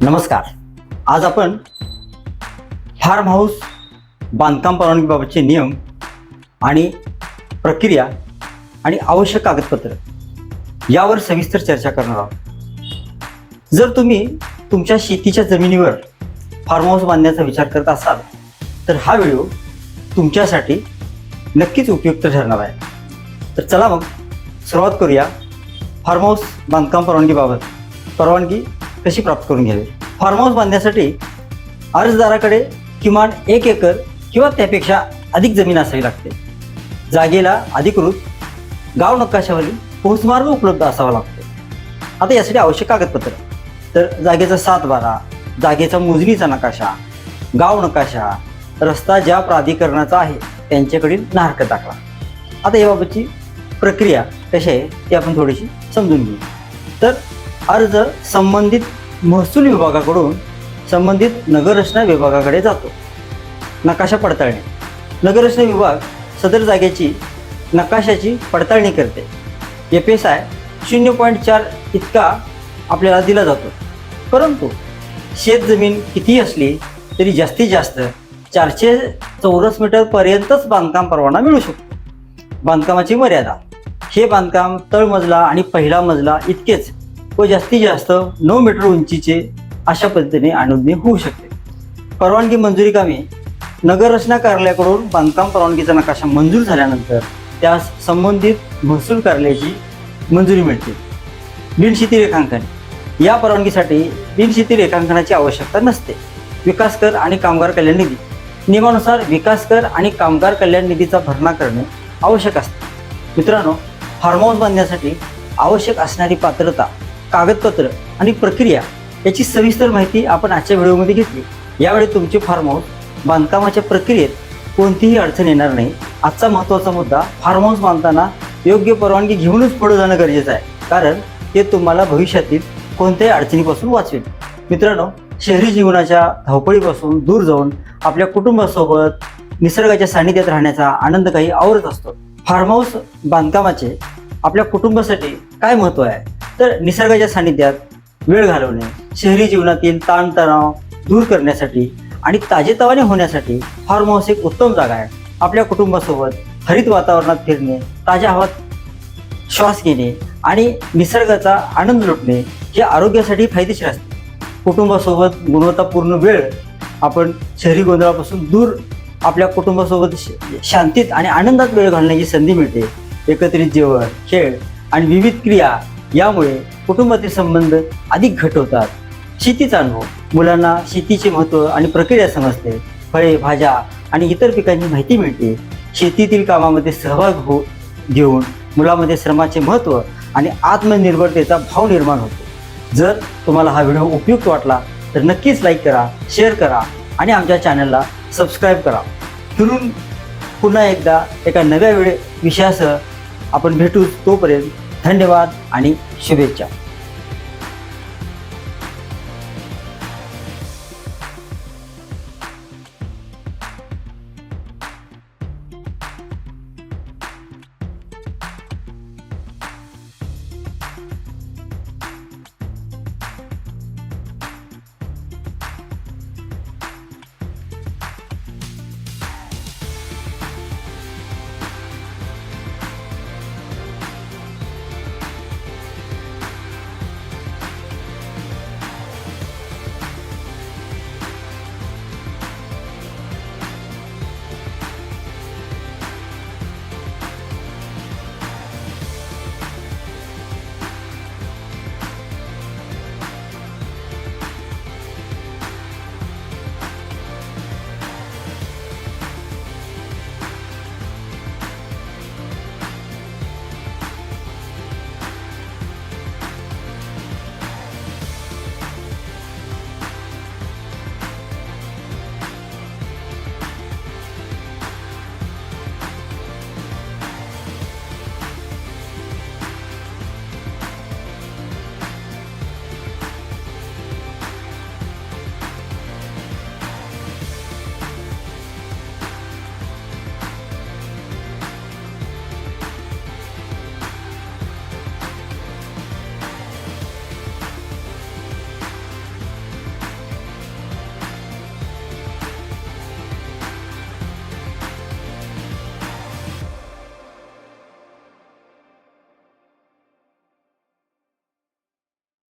नमस्कार. आज आपण फार्म हाऊस बांधकाम परवानगीबाबतचे नियम आणि प्रक्रिया आणि आवश्यक कागदपत्र यावर सविस्तर चर्चा करणार आहोत. जर तुम्ही तुमच्या शेतीच्या जमिनीवर फार्म हाऊस बांधण्याचा विचार करत असाल तर हा व्हिडिओ तुमच्यासाठी नक्कीच उपयुक्त ठरणार आहे. तर चला मग सुरुवात करूया. फार्म हाऊस बांधकाम परवानगीबाबत परवानगी कशी प्राप्त करून घ्यावी? फार्म हाऊस बांधण्यासाठी अर्जदाराकडे किमान एक एकर किंवा त्यापेक्षा अधिक जमीन असावी लागते. जागेला अधिकृत गाव नकाशावरील पोहोचमार्ग उपलब्ध असावा लागतो. आता यासाठी आवश्यक कागदपत्र. तर जागेचा सात बारा जागेचा मोजणीचा नकाशा गाव नकाशा रस्ता ज्या प्राधिकरणाचा आहे त्यांच्याकडील नाहरकत दाखला आता याबाबतची प्रक्रिया कशी आहे ती आपण थोडीशी समजून घेऊ. तर अर्ज संबंधित महसूल विभागाकडून संबंधित नगररचना विभागाकडे जातो. नकाशा पडताळणी. नगररचना विभाग सदर जागेची नकाशाची पडताळणी करते. एफ एस आय शून्य पॉईंट चार इतका आपल्याला दिला जातो. परंतु शेत जमीन असली तरी जास्तीत जास्त चारशे चौरस मीटरपर्यंतच बांधकाम परवाना मिळू शकतो. बांधकामाची मर्यादा. हे बांधकाम तळमजला आणि पहिला मजला इतकेच. व जास्तीत जास्त नऊ मीटर उंचीचे अशा पद्धतीने अनुज्ञे होऊ शकते. परवानगी मंजुरी कामे नगररचना कार्यालयाकडून बांधकाम परवानगीचा नकाशा मंजूर झाल्यानंतर त्यास संबंधित महसूल कार्यालयाची मंजुरी मिळते. बिनशेती रेखांकन. या परवानगीसाठी बिनशेती रेखांकनाची आवश्यकता नसते. विकास कर आणि कामगार कल्याण निधी. नियमानुसार विकास कर आणि कामगार कल्याण निधीचा भरणा करणे आवश्यक असते. मित्रांनो फार्म हाऊस बांधण्यासाठी आवश्यक असणारी पात्रता कागदपत्र आणि प्रक्रिया याची सविस्तर माहिती आपण आजच्या व्हिडिओमध्ये घेतली. यावेळी तुमचे फार्म हाऊस बांधकामाच्या प्रक्रियेत कोणतीही अडचण येणार नाही. आजचा महत्त्वाचा मुद्दा फार्म हाऊस बांधताना योग्य परवानगी घेऊनच पुढे जाणं गरजेचं आहे. कारण ते तुम्हाला भविष्यातील कोणत्याही अडचणीपासून वाचवेल. मित्रांनो शहरी जीवनाच्या धावपळीपासून दूर जाऊन आपल्या कुटुंबासोबत निसर्गाच्या सानिध्यात राहण्याचा आनंद काही आवरत असतो. फार्म हाऊस बांधकामाचे आपल्या कुटुंबासाठी काय महत्त्व आहे? तर निसर्गाच्या सानिध्यात वेळ घालवणे शहरी जीवनातील ताणतणाव दूर करण्यासाठी आणि ताजेतवाने होण्यासाठी फार्म हाऊस एक उत्तम जागा आहे. आपल्या कुटुंबासोबत हरित वातावरणात फिरणे ताज्या हवात श्वास घेणे आणि निसर्गाचा आनंद लुटणे हे आरोग्यासाठी फायदेशीर असते. कुटुंबासोबत गुणवत्तापूर्ण वेळ आपण शहरी गोंधळापासून दूर आपल्या कुटुंबासोबत श- शांतीत आणि आनंदात वेळ घालण्याची संधी मिळते. एकत्रित जेवण खेळ आणि विविध क्रिया यामुळे कुटुंबातील संबंध अधिक घट होतात. शेतीचा अनुभव. मुलांना शेतीचे महत्त्व आणि प्रक्रिया समजते. फळे भाज्या आणि इतर पिकांची माहिती मिळते. शेतीतील कामामध्ये सहभाग हो घेऊन मुलामध्ये श्रमाचे महत्त्व आणि आत्मनिर्भरतेचा भाव निर्माण होतो. जर तुम्हाला हा व्हिडिओ उपयुक्त वाटला तर नक्कीच लाईक करा शेअर करा आणि आमच्या चॅनलला सबस्क्राईब करा. फिरून पुन्हा एकदा एका नव्या वेळे विषयासह आपण भेटू तोपर्यंत धन्यवाद आणि शुभेच्छा.